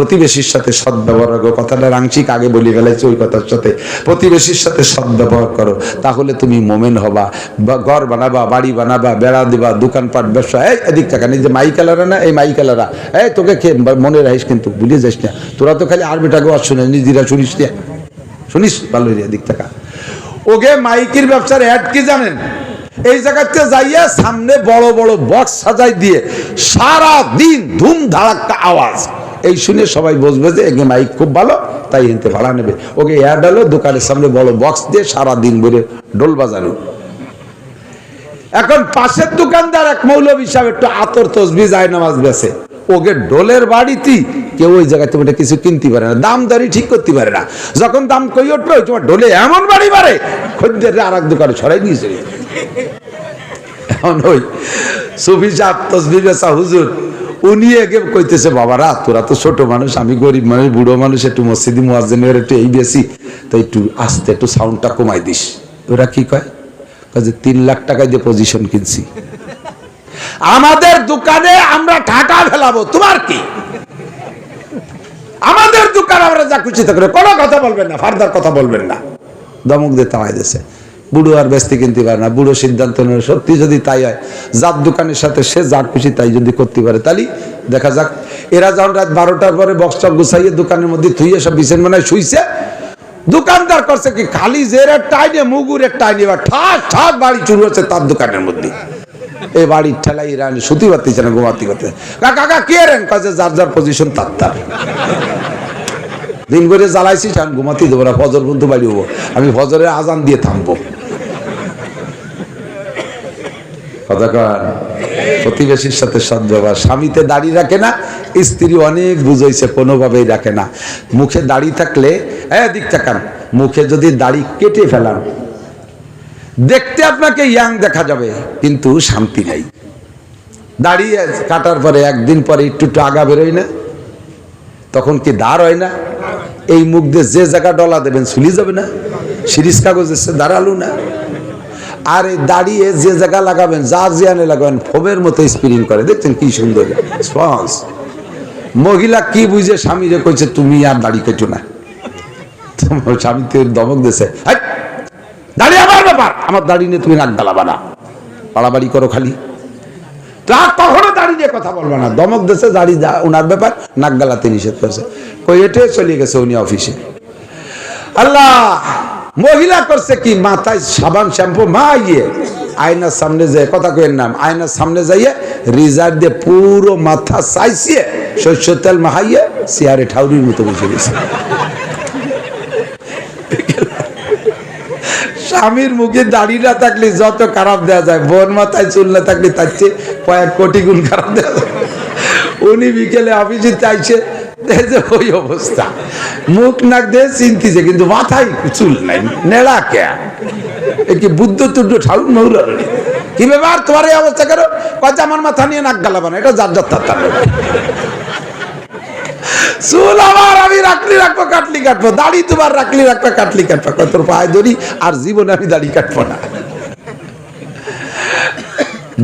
প্রতিবেশীর সাথে সদ ব্যবহার করো। কথাটা আংশিক আগে বলি ফেলেছি, ওই কথার সাথে। প্রতিবেশীর সাথে সদ ব্যবহার করো। তাহলে তুমি মোমেন হবা। বা ঘর বানাবা, বাড়ি বানাবা, বেড়া দিবা, দোকানপাট, ব্যবসা। এই, এদিক টাকা এই যে মাইকেলারা না, এই মাইকেলারা। এই, তোকে খে মনে রাখিস কিন্তু, ভুলে যাস না। তোরা তো খালি আরবিটাকে আর শুনে নিজেরা শুনিস না। শুনিস? ভালো এদিক টাকা ওকে, মাইকির ব্যবসার অ্যাড কি জানেন? এই জায়গাতে যাইয়া সামনে বড় বড় বক্স সাজাই দিয়ে সারা দিন ধুম আওয়াজ। এই শুনে সবাই বুঝবে যে এগে মাইক খুব ভালো, তাই এনতে ভাড়া নেবে। ওকে অ্যাড হলো দোকানের সামনে বড় বক্স দিয়ে সারা দিন ভরে ডোল বাজানো। এখন পাশের দোকানদার এক মৌলবী সাহেব একটু আতর তসবি যায় নামাজ বেছে। ওকে ডোলের বাড়িতে কেউ ওই জায়গায় তোমার কিছু কিনতে পারে না, দাম দরই ঠিক করতে পারে না। যখন দাম কই উঠল তোমার ডোলে এমন বাড়ি বাড়ে, খদ্দের আর এক দোকানে ছড়াই নিয়েছে এখন ওই সুফি সাহেব তসবি বেচা হুজুর উনি একে কইতেছে বাবারা তোরা তো ছোট মানুষ, আমি গরিব মানুষ, বুড়ো মানুষ, একটু মসজিদি মুয়াজ্জিনের একটু এই বেশি। তো একটু আস্তে, একটু সাউন্ডটা কমাই দিস। ওরা কি কয়? যে, তিন লাখ টাকায় দিয়ে পজিশন কিনছি। আমাদের দোকানে আমরা টাকা ফেলাবো, তোমার কি? আমাদের দোকান আমরা যা খুশি থাকবে কোনো কথা বলবেন না, ফার্দার কথা বলবেন না। দমক দিয়ে তাড়াই দিছে বুড়ো আর ব্যস্ত কিনতে পারে না, বুড়ো সিদ্ধান্ত নেয় সত্যি যদি তাই হয় যার দোকানের সাথে সে যার খুশি তাই যদি করতে পারে। তাহলে দেখা যাক, এরা যখন রাত বারোটার পরে বক্সটা গুছাইয়ে দোকানের মধ্যে থুইয়ে সব বিছেন মানে শুইছে, দোকানদার করছে কি, খালি জেরের টাইনে মুগুরের টাইনে বা ঠাস ঠাস বাড়ি চুরি হচ্ছে তার দোকানের মধ্যে। এই বাড়ির ঠেলাই রানি সুতি পারতেছে না, ঘুমাতে করতে কাকা কে রেন কাজে যার যার পজিশন তার তার। দিন করে জ্বালাইছি আমি ঘুমাতে দেবো না, ফজর পর্যন্ত বাড়ি হব। আমি ফজরের আজান দিয়ে থামবো। প্রতিবেশীর সাথে সদ্ব্যবহার স্বামীতে দাড়ি রাখে না, স্ত্রী অনেক বুঝাইছে, কোনোভাবেই রাখে না। মুখে দাড়ি থাকলে হ্যাঁ দিক তাকান, মুখে যদি দাড়ি কেটে ফেলান, দেখতে আপনাকে ইয়াং দেখা যাবে, কিন্তু শান্তি নাই। দাড়ি কাটার পরে, একদিন পরে একটু একটু আগা বেরোয় না, তখন কি দাঁড় হয় না? এই মুখ দিয়ে যে জায়গা ডলা দেবেন চুলি যাবে না? সিরিজ কাগজ এসে দাঁড়াল না? আর দাঁড়িয়ে যে জায়গা লাগাবেন যার জিয়ানে লাগাবেন ফোমের মতো স্পিরিং করে। দেখছেন কি সুন্দর? মহিলা কি বুঝে স্বামীরে কইছে তুমি আর দাড়ি কেটো না। তোমার স্বামী তো দমক দিছে "হাই, দাড়ি আমার ব্যাপার। আমার দাড়ি নিয়ে তুমি নাক গালাবা না। বাড়াবাড়ি করো খালি। কখনো দাড়ি নিয়ে কথা বলবে না। দমক দেশে দাড়ি ওনার ব্যাপার নাক গালাতে নিষেধ করছে। কই এটে চলে গেছে উনি অফিসে আল্লাহ! মহিলা করছে কি? মাথায় সাবান, শ্যাম্পু, মা ইয়ে। আয়নার সামনে যায় কথা কইের নাম আয়নার সামনে যাইয়ে রিজার দিয়ে পুরো মাথা চাইছিয়ে শস্য তেল মাহাইয়ে চেয়ারে ঠাউরির মতো বসে গেছে। স্বামীর মুখে দাড়ি না থাকলে যত খারাপ দেওয়া যায়, বোন মাথায় চুল না থাকলে তার চেয়ে কয়েক কোটি গুণ খারাপ দেওয়া যায়। উনি বিকেলে অফিসে চাইছে ওই অবস্থা। মুখ নাক দিয়ে কিন্তু মাথায় চুল নাই, নেড়া বুদ্ধ ঠাউর মৌল কি ব্যাপার তোমার এই অবস্থা আমার মাথা নিয়ে নাক গালাবা না এটা যার যার তার চুল আমার, আমি রাখলি রাখব, কাটলি কাটবো, দাড়ি তোমার রাখলি রাখব, কাটলি কাটবো। কত পায়ে ধরি আর জীবনে আমি দাড়ি কাটবো না।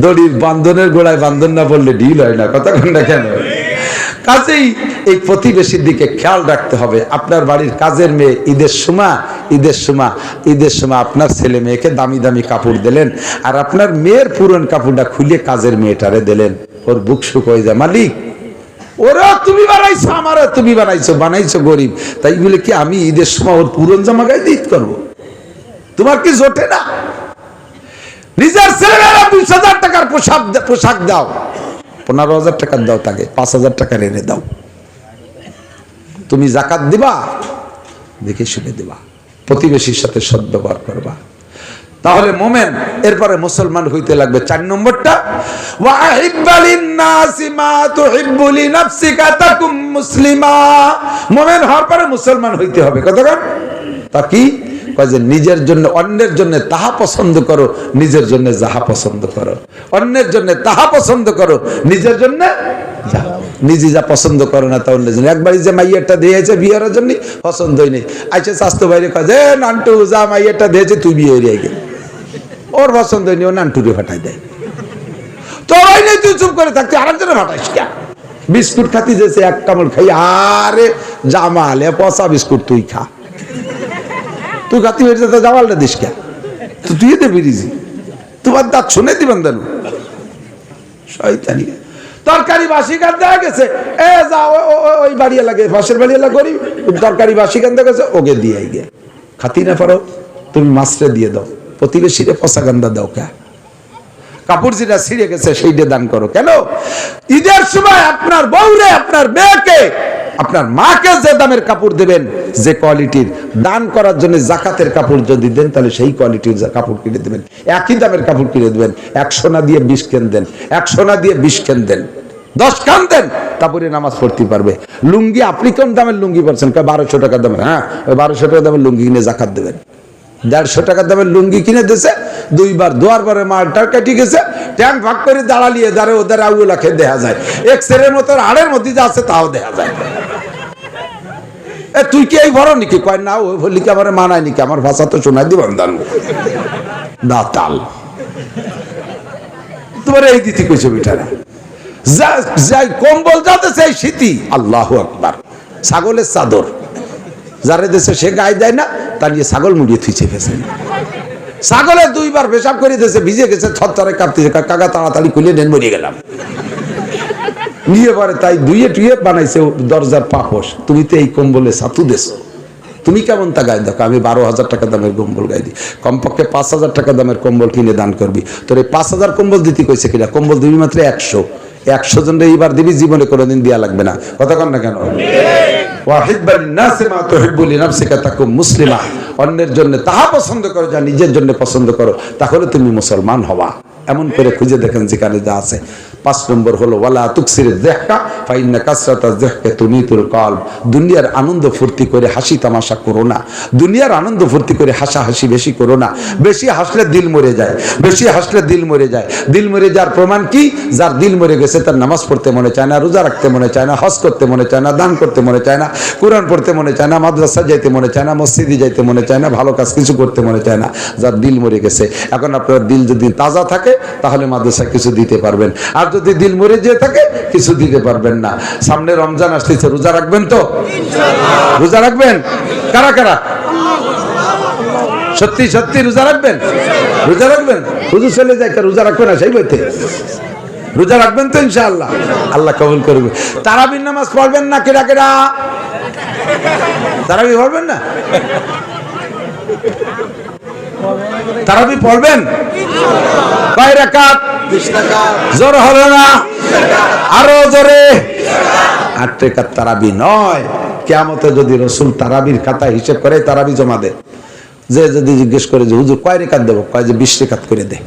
দড়ির বান্ধনের গোড়ায় বান্ধন না বললে ঢিল হয় না, কথা কোনটা কেন? কাজেই এই প্রতিবেশীর দিকে খেয়াল রাখতে হবে। আপনার বাড়ির কাজের মেয়ে ঈদের সময় ঈদের সময় ঈদের সময় আপনার ছেলে মেয়েকে দামি দামি কাপড় দিলেন আর আপনার মেয়ের পুরন কাপড়টা খুলে কাজের মেয়েটারে দিলেন। ওর বুক শুক হয়ে যায়। মালিক, ওরা তুমি বানাইছো, আমারও তুমি বানাইছো বানাইছো গরিব। তাই বলে কি আমি ঈদের সময় ওর পুরন জামা গাইতে ঈদ করব? তোমার কি জোটে না? নিজের ছেলেমেয়েরা বিশ হাজার টাকার পোশাক পোশাক দাও। পনেরো হাজার টাকা দাও তাকে, পাঁচ হাজার টাকার এনে দাও। তুমি জাকাত দিবা, দেখে শুনে দিবা। প্রতিবেশীর সাথে সদ্ব্যবহার করবা। তাহলে মোমেন, এরপরে মুসলমান হইতে লাগবে চার নম্বরটা মুসলিমা। মোমেন হওয়ার পরে মুসলমান হইতে হবে। কতক্ষণ? তা কি? যে নিজের জন্য অন্যের জন্য তাহা পছন্দ করো, নিজের জন্য যাহা পছন্দ করো। অন্যের জন্য তাহা পছন্দ করো, নিজের জন্য নিজে যা পছন্দ করো না তা অন্যের জন্য। একবারই যে মাইয়ারটা দিয়েছে বিয়ের জন্য, পছন্দ হয়নি। আইসে স্বাস্থ্য বাইরে কয় যে নান্টু, যা মাইয়ারটা দিয়েছে, তুই বিয়ে হয়ে গেল। ওর পছন্দ হয়নি, ও নান্টুরে ফাটাই দেয়। তোর হয়নি তুই চুপ করে থাকতে আরেকজনে ফাটাইস বিস্কুট খাতি যেছে এক কামড় খাই আরে জামাল পচা বিস্কুট তুই খা। তুই খাতি হয়েছে তো জামালটা দিস কে? তো তুই দে বিরিজি তোমার দাঁত শুনে দিবেন দেন শয়তানি। তরকারি গেছে। এ যা ওই বাড়ি লাগে বাড়ি করি তরকারি গেছে, ওকে দিয়ে খাতি না পারো, তুমি মাছটা দিয়ে দাও। প্রতিবেশীরে পচা গান্দা দাও কে? কাপড় যেটা ছিঁড়ে গেছে, সেইটা দান করো। কেন? ঈদের সময় আপনার বউরে, আপনার মেয়েকে আপনার মাকে যে দামের কাপড় দেবেন, যে কোয়ালিটির দান করার জন্য জাকাতের কাপড় যদি দেন, তাহলে সেই কোয়ালিটির কাপড় কিনে দেবেন। একই দামের কাপড় কিনে দেবেন। এক সোনা দিয়ে বিশ কেন দেন এক সোনা দিয়ে বিশ কেন দেন, দশ কান দেন তারপরে নামাজ পড়তে পারবে। লুঙ্গি, আপনি কোন দামের লুঙ্গি পড়ছেন বারোশো টাকা দামের হ্যাঁ? বারোশো টাকা দামের লুঙ্গি কিনে জাকাত দেবেন। দেড়শো টাকার দামের লুঙ্গি কিনে দিয়েছে, দুইবার দোয়ার পরে মালটা কেটে গেছে ট্যাঙ্ক ভাগ করে দাঁড়ালিয়ে দাঁড়ে ওদের খেয়ে দেখা যায়। এক এক্সরের মতো হাড়ের মধ্যে যা আছে তাও দেখা যায়। এ, তুই কি এই বড় নাকি? কয়, না ওই বললি কি আমার মানায় নাকি? আমার ভাষা তো শোনাই দিবান, দান দাতাল তোমার এই দিতি কইছে বিটারা। যা- যাই কম্বল যাতে সেই শীতি আল্লাহ আকবার। ছাগলের চাদর। যারে দেশে সে গায়ে দেয় না তা নিয়ে ছাগল মুড়িয়ে থুইছে ফেসে। ছাগলের দুইবার পেশাব করে দিয়েছে, ভিজে গেছে, থরথরে কাঁপতেছে কাকা তাড়াতাড়ি খুলে নেন মরিয়ে গেলাম। নিয়ে পরে তাই দুইয়ে টুয়ে বানাইছে দরজার পাপস তুমি তো এই কম্বলে সাতু দেশ তুমি কেমন তা গায়ে দেখো? আমি বারো হাজার টাকা দামের কম্বল গায়ে দিই। কমপক্ষে পাঁচ হাজার টাকা দামের কম্বল কিনে দান করবি। তোর এই পাঁচ হাজার কম্বল দিতে কইছে কিনা? কম্বল দিবি মাত্র একশো। একশো জন এইবার দিবি, জীবনে কোনোদিন দেওয়া লাগবে না। কথা কন না কেন? মুসলিমা। অন্যের জন্য তাহা পছন্দ করো, যা নিজের জন্য পছন্দ করো, তাহলে তুমি মুসলমান হওয়া। এমন করে খুঁজে দেখেন যেখানে যা আছে। পাঁচ নম্বর হলো, ওয়ালা তুকসির দেহকা, ফাইন্না কাসরাতা দেহকে তুমিতুল কলব। দুনিয়ার আনন্দ ফুর্তি করে হাসি তামাশা করো না। দুনিয়ার আনন্দ ফুর্তি করে হাসা হাসি বেশি করো না। বেশি হাসলে দিল মরে যায়, বেশি হাসলে দিল মরে যায়। দিল মরে যার প্রমাণ কি? যার দিল মরে গেছে তার নামাজ পড়তে মনে চায় না, রোজা রাখতে মনে চায় না, হজ করতে মনে চায় না, দান করতে মনে চায় না, কোরআন পড়তে মনে চায় না, মাদ্রাসা যাইতে মনে চায় না, মসজিদে যাইতে মনে চায় না, ভালো কাজ কিছু করতে মনে চায় না, যার দিল মরে গেছে। এখন আপনার দিল যদি তাজা থাকে, তাহলে মাদ্রাসা কিছু দিতে পারবেন। আর যদি দিল মরে যেয়ে থাকে কিছু দিতে পারবেন না। সামনে রমজান আসতেছে রোজা রাখবেন তো? রোজা রাখবেন? কারা কারা? সত্যি সত্যি রোজা রাখবেন? রোজা রাখবেন? হুজুর চলে যায় রোজা রাখবে না সেই বইতে। রোজা রাখবেন তো ইনশাআল্লাহ? আল্লাহ কবুল করবে তারাবির নামাজ পড়বেন না কেডা কেরা তারাবি পড়বেন না? তারাবি পড়বেন? জোর হলো না? আরও জোরে। আট রেখাত তারাবি নয়। কেমতে যদি রসুল তারাবির খাতা হিসেব করে, তারাবি জমা যে যদি জিজ্ঞেস করে যে, হুজুর, কয় রেখাত দেবো? কয় যে, বিশ করে দে।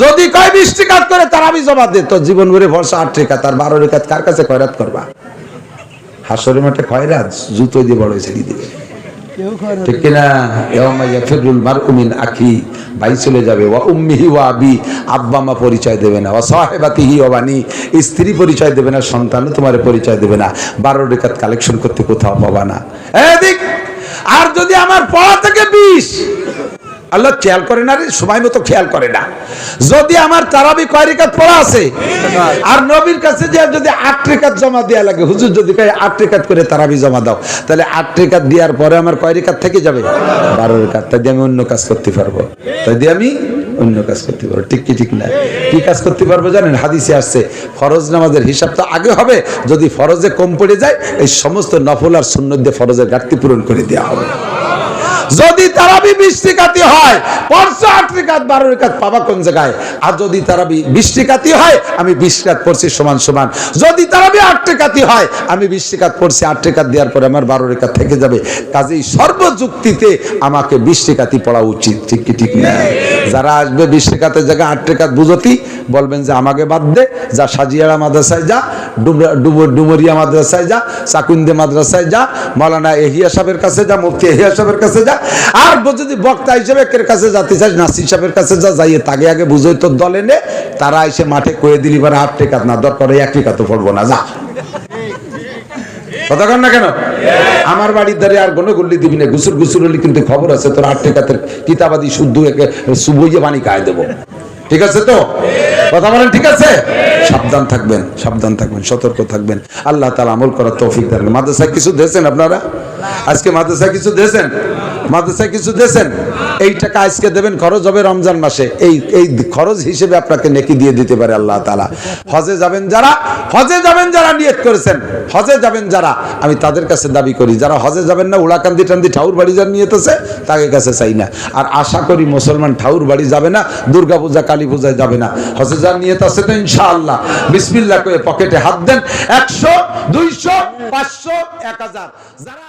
যদি কয় বিশ করে, তারাবি জমা দে। তো জীবন ভরে ভরসা আট রেখাত, আর বারো রেখাত কার কাছে কয়রাত করবা? হাসরের মাঠে কয়রাত জুতো দিয়ে বড় ছেড়ে দিবে ঠিক কিনা? মারউ আখি, ভাই চলে যাবে। ওয়া উম্মিহি ওয়া আবি, আব্বা মা পরিচয় দেবে না। ওয়া সাহেবাতিহি ওবানি স্ত্রী পরিচয় দেবে না, সন্তানও তোমার পরিচয় দেবে না। বারো রেখাত কালেকশন করতে কোথাও পাবা না। এদিক, আর যদি আমার পড়া থেকে বিশ আল্লাহ খেয়াল করে না রে, সময় মতো খেয়াল করে না। যদি আমার তারাবি কয় রেখাত পড়া আছে, আর নবীর কাছে যে যদি আট রেখাত জমা দেওয়া লাগে, হুজুর যদি কয় আট রেখাত করে তারাবি জমা দাও, তাহলে আট রেখাত দেওয়ার পরে আমার কয় রেখাত থেকে যাবে? বারো রেখাত। তাই দিয়ে আমি অন্য কাজ করতে পারব। তাই দিয়ে আমি অন্য কাজ করতে পারব। ঠিক কি, ঠিক না? কি কাজ করতে পারব জানেন? হাদিসে আসছে, ফরজ নামাজের হিসাব তো আগে হবে, যদি ফরজে কম পড়ে যায়, এই সমস্ত নফল আর সুন্নত দিয়ে ফরজের ঘাটতি পূরণ করে দেওয়া হবে। যদি তারাবি বৃষ্টিকাতি হয়, পরশু আট রেখাত বারো রেখাত পাবা কোন জায়গায়? আর যদি তারাবি বৃষ্টিকাতি হয়, আমি বিশ রেখাত পড়ছি সমান সমান। যদি তারাবি আট রেখাতি হয়, আমি বিশ রেখাত পড়ছি আট রেখাত দেওয়ার পরে আমার বারো রেখাত থেকে যাবে। কাজেই সর্বযুক্তিতে আমাকে বিশ রেখাতি পড়া উচিত, ঠিক কি, ঠিক না? যারা আসবে বিশ রেখাতের জায়গায় আট রেখাত বুঝতি, বলবেন যে আমাকে বাদ দে, যা সাজিয়ারা মাদ্রাসায় যা ডুমরিয়া মাদ্রাসায় যা, চাকুন্দে মাদ্রাসায় যা মৌলানা এহিয়া সাহেবের কাছে যা, মুফতি এহিয়া সাহেবের কাছে যা, আর যদি বক্তা হিসেবে কের কাছে যাতে চাস নাসির সাহেবের কাছে যা, যাইয়ে তাকে আগে বুঝোই তোর দলে নে, তারা এসে মাঠে কয়ে দিলি পারে আট টেকাত না দরকার এক টেকাতে পড়ব না, যা। কথা না কেন? আমার বাড়ির ধারে আর কোনো গুল্লি দিবি না, গুসুর গুসুর হলে কিন্তু খবর আছে, তোর আট টেকাতের কিতাবাদি শুদ্ধ একে, সুবইয়ে বাণী খায় দেবো। ঠিক আছে তো? কথা বলেন, ঠিক আছে? সাবধান থাকবেন সাবধান থাকবেন, সতর্ক থাকবেন। আল্লাহ তালা আমল করার তৌফিক থাকবেন মাদ্রাসায় কিছু দিয়েছেন আপনারা? আজকে মাদ্রাসায় কিছু দিয়েছেন? মাদ্রাসায় কিছু দিয়েছেন? এই টাকা আজকে দেবেন, খরচ হবে রমজান মাসে। এই এই খরচ হিসেবে আপনাকে নেকি দিয়ে দিতে পারে আল্লাহ তালা হজে যাবেন যারা, হজে যাবেন যারা নিয়ত করেছেন, হজে যাবেন যারা। আমি তাদের কাছে দাবি করি, যারা হজে যাবেন না, উড়াকান্দি টান্দি ঠাউর বাড়ি যার নিয়ত আছে তাদের কাছে চাই না। আর আশা করি মুসলমান ঠাউর বাড়ি যাবে না, দুর্গা পূজা, কালী পূজায় যাবে না। হজে যার নিয়ত আছে তো ইনশাআল্লাহ। বিসমিল্লাহ করে পকেটে হাত দেন, একশো, দুইশো, পাঁচশো, এক হাজার। যারা